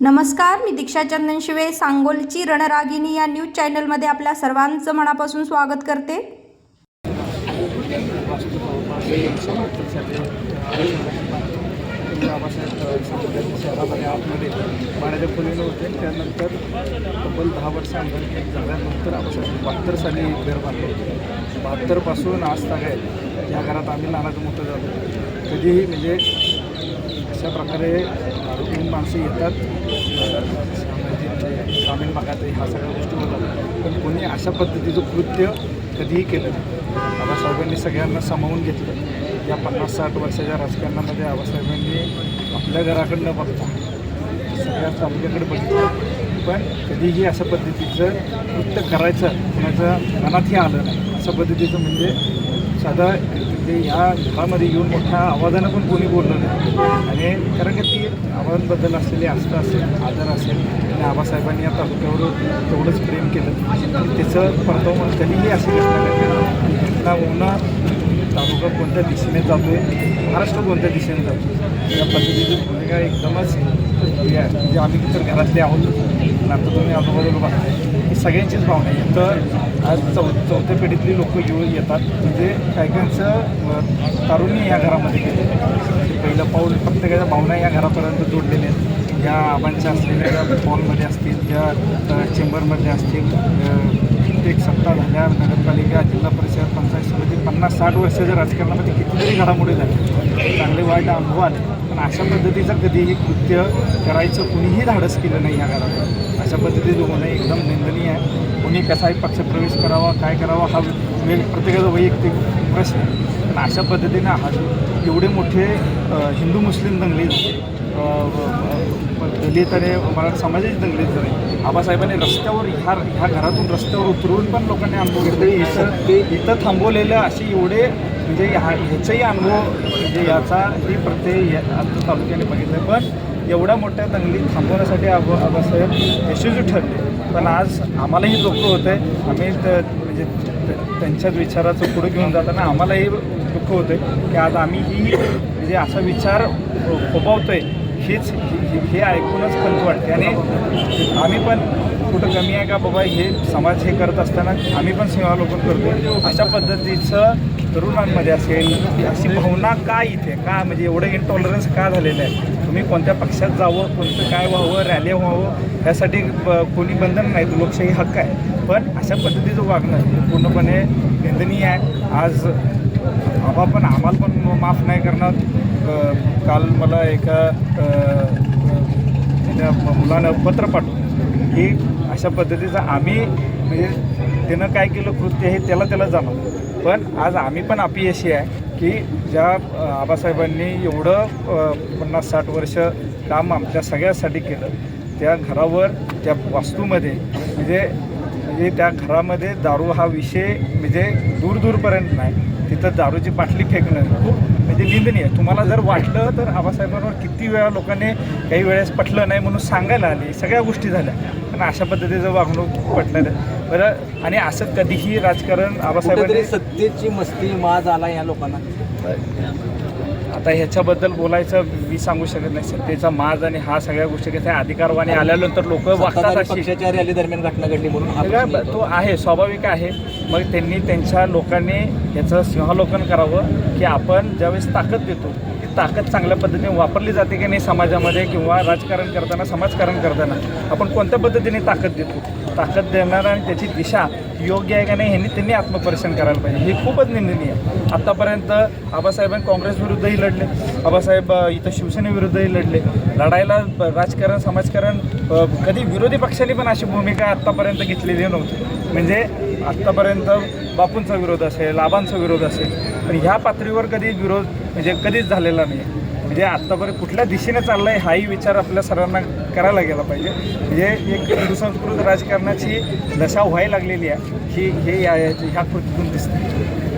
नमस्कार मी दीक्षा चंदन शिवे सांगोलची रणरागिनी या न्यूज चॅनलमध्ये आपल्या सर्वांचं मनापासून स्वागत करते. शहरामध्ये आतमध्ये पाण्याच्या खोलीनं होते त्यानंतर तब्बल दहा वर्ष आमदारकी झाल्यानंतर आबासाहेब बहात्तर साली घर बांधलं होतं बहात्तरपासून आज तागायत या घरात आम्ही नानाचं मोठं झालो. कधीही म्हणजे अशा प्रकारे आरोग्यहीन माणसं येतात. ग्रामीण भागात ह्या सगळ्या गोष्टी होतात. पण कोणी अशा पद्धतीचं कृत्य कधीही केलं नाही. आबासाहेबांनी सगळ्यांना सामावून घेतलं. या पन्नास साठ वर्षाच्या राजकारणामध्ये आबासाहेबांनी आपल्या घराकडनं बघता. सगळ्या तालुक्याकडे बघितलं. पण कधीही अशा पद्धतीचं कृत्य करायचं कुणाच्या मनातही आलं नाही. अशा पद्धतीचं म्हणजे साधा म्हणजे ह्या घरामध्ये येऊन मोठ्या आवाजानं पण कोणी बोललं नाही. आणि कारण की ती आवाजांबद्दल असलेली आस्था असेल आदर असेल आणि आबासाहेबांनी या तालुक्यावर तेवढंच प्रेम केलं. आणि त्याचं परताव कधीही अशी घटना घडली. घटना होणं तालुका कोणत्या दिशेने जातो आहे महाराष्ट्र कोणत्या दिशेने जातो या पद्धतीची भूमिका एकदमच म्हणजे आम्ही तर घरातले आहोत पण आता तुम्ही आजूबाजूला बघताय. सगळ्यांचीच भावना आहे. तर आज चौ चौथ्या पिढीतली लोक येऊ येतात. म्हणजे काही काहींचं तारुण्य या घरामध्ये गेले. म्हणजे पहिलं पाऊल प्रत्येकाच्या भावना या घरापर्यंत जोडलेल्या आहेत. या आबांच्या असलेल्या हॉलमध्ये असतील त्या चेंबरमध्ये असतील एक सत्ता झाल्या नगरपालिका जिल्हा परिषद पंचायत समिती पन्नास साठ वर्षाच्या राजकारणामध्ये कितीतरी घडामोडी झाल्या चांगले वाईट अनुभव आले पण अशा पद्धतीचं कधीही कृत्य करायचं कुणीही धाडस केलं नाही ह्या घरात. अशा पद्धतीचं होणं एकदम निंदनीय आहे. कोणी कसाही पक्षप्रवेश करावा काय करावा हा वेग प्रत्येकाचा वैयक्तिक प्रश्न आहे. पण अशा पद्धतीनं हा एवढे मोठे हिंदू मुस्लिम दंगली अ, दलित आणि मराठा समाजाची दंगली झाली आबासाहेबांनी रस्त्यावर ह्या ह्या घरातून रस्त्यावर उतरून पण लोकांनी अनुभव घेतले इथं इथं थांबवलेलं असे एवढे म्हणजे ह्या ह्याचाही अनुभव म्हणजे याचा ही प्रत्येक या आता तालुक्याने बघितलं. पण एवढ्या मोठ्या दंगली थांबवण्यासाठी आबा आबासाहेब यशस्वी ठरले. पण आज आम्हालाही दुःख होतं आहे आम्ही त- म्हणजे त- त्यांच्याच विचाराचं पुढे घेऊन जाताना आम्हालाही दुःख होतं आहे की आज आम्ही ही म्हणजे असा विचार फोबावतोय हीच हे ऐकूनच खंत वाटते. आणि आम्ही पण कुठं कमी आहे का बाबा हे समाज हे करत असताना आम्ही पण सेवालोकन करतो अशा पद्धतीचं तरुणांमध्ये असेल अशी भावना का इथे? का म्हणजे एवढं इनटॉलरन्स का झालेलं आहे? तुम्ही कोणत्या पक्षात जावं कोणतं काय व्हावं रॅली व्हावं यासाठी ब- कोणी बंधन नाही लोकशाही हक्क आहे. पण अशा पद्धतीचं वागणं पूर्णपणे निंदनीय आहे. आज आबा पण आम्हाला पण माफ नाही करणार. काल मला एका त्या मुलानं पत्र पाठवलं. की अशा पद्धतीचं आम्ही म्हणजे त्यानं काय केलं कृत्य हे त्याला त्याला जाणवलं. पण आज आम्ही पण अपयशी आहे की ज्या आबासाहेबांनी एवढं पन्नास साठ वर्ष काम आमच्या सगळ्यासाठी केलं त्या घरावर त्या वास्तूमध्ये म्हणजे म्हणजे त्या घरामध्ये दारू हा विषय म्हणजे दूरदूरपर्यंत नाही. तिथं दारूची बाटली फेकणं खूप म्हणजे निंदनीय. आहे. तुम्हाला जर वाटलं तर आबासाहेबांवर किती वेळा लोकांनी काही वेळेस पटलं नाही म्हणून सांगायला आली सगळ्या गोष्टी झाल्या. पण अशा पद्धतीचं वागणूक पटलं बरं आणि असं कधीही राजकारण आबासाहेबांनी सत्तेची मस्ती माज आला या लोकांना. आता ह्याच्याबद्दल बोलायचं मी सांगू शकत नाही. सत्तेचा माज आणि हा सगळ्या गोष्टी कसं आहे अधिकारवाणी आल्यानंतर लोक वागतात अशी. पक्षाच्या रॅली दरम्यान घटना घडली म्हणून तो आहे स्वाभाविक आहे. मग त्यांनी त्यांच्या लोकांनी याचं सिंहालोकन करावं की आपण ज्यावेळेस ताकद देतो ती ताकद चांगल्या पद्धतीने वापरली जाते की नाही समाजामध्ये किंवा राजकारण करताना समाजकारण करताना आपण कोणत्या पद्धतीने ताकद देतो? ताकद देणारा आणि त्याची दिशा योग्य आहे का नाही ह्यांनी त्यांनी आत्मपरीक्षण करायला पाहिजे. हे खूपच निंदनीय आहे. आत्तापर्यंत आबासाहेबांनी काँग्रेस विरुद्धही लढले. आबासाहेब इथं शिवसेनेविरुद्धही लढले. लढायला राजकारण समाजकारण कधी विरोधी पक्षांनी पण अशी भूमिका आत्तापर्यंत घेतलेली नव्हती. म्हणजे आत्तापर्यंत बापूंचा विरोध असेल आबांचा विरोध असेल पण ह्या पातळीवर कधी विरोध म्हणजे कधीच झालेला नाही. म्हणजे आत्तापर्यंत कुठल्या दिशेने चाललं आहे हाही विचार आपल्या सर्वांना करायला गेला पाहिजे. म्हणजे एक सुसंस्कृत राजकारणाची दशा व्हायला लागलेली आहे. ही हे या ह्या कृतीतून दिसते